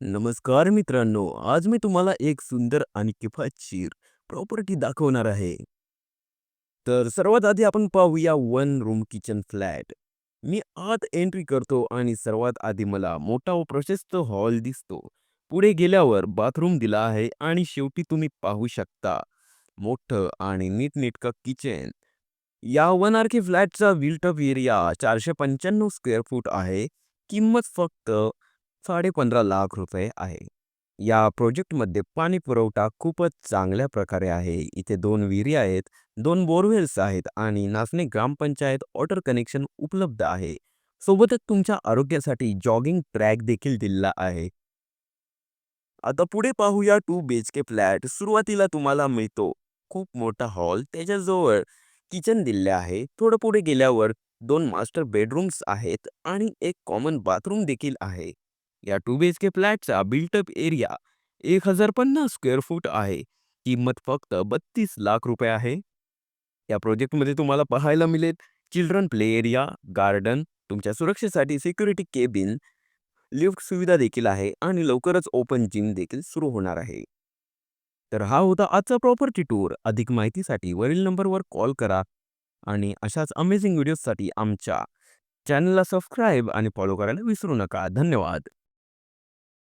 नमस्कार मित्रांनो, आज मी तुम्हाला एक सुंदर आणि किफायतशीर प्रॉपर्टी दाखवणार आहे. तर सर्वात आधी आपण पाहूया वन रूम किचन फ्लॅट. मी आत एंट्री करतो आणि सर्वात आधी मला मोठा व प्रशस्त हॉल दिसतो. पुढे गेल्यावर बाथरूम दिला आहे आणि शेवटी तुम्ही पाहू शकता मोठं आणि नीटनेटकं किचन. या वन आर के फ्लॅटचा विल्टअप एरिया चारशे पंच्याण्णव स्क्वेअर फूट आहे. किंमत फक्त ₹15.5 लाख रुपये आहे. या प्रोजेक्टमध्ये पाणी पुरवठा खूपच चांगल्या प्रकारे आहे. इथे दोन विहिरी आहेत, दोन बोरवेल्स आहेत आणि नाचणे ग्रामपंचायत वॉटर कनेक्शन उपलब्ध आहे. सोबतच तुमच्या आरोग्यासाठी जॉगिंग ट्रॅक देखील दिलेला आहे. आता पुढे पाहूया 2 बीएचके फ्लॅट. सुरुवातीला तुम्हाला मिळतो खूप मोठा हॉल, त्याच्याजवळ किचन दिले आहे. थोडं पुढे गेल्यावर दोन मास्टर बेडरूम्स आहेत आणि एक कॉमन बाथरूम देखील आहे. या टू बी एच के फ्लॅटचा बिल्डप एरिया एक हजार पन्नास स्क्वेअर फूट आहे. किंमत फक्त 32 लाख रुपये आहे. या प्रोजेक्टमध्ये तुम्हाला पाहायला मिळेल चिल्ड्रन प्ले एरिया, गार्डन, तुमच्या सुरक्षेसाठी सिक्युरिटी केबिन, लिफ्ट सुविधा देखील आहे आणि लवकरच ओपन जिम देखील सुरू होणार आहे. तर हा होता आजचा प्रॉपर्टी टूर. अधिक माहितीसाठी वरील नंबरवर कॉल करा आणि अशाच अमेझिंग व्हिडिओजसाठी आमच्या चॅनलला सबस्क्राईब आणि फॉलो करायला विसरू नका. धन्यवाद.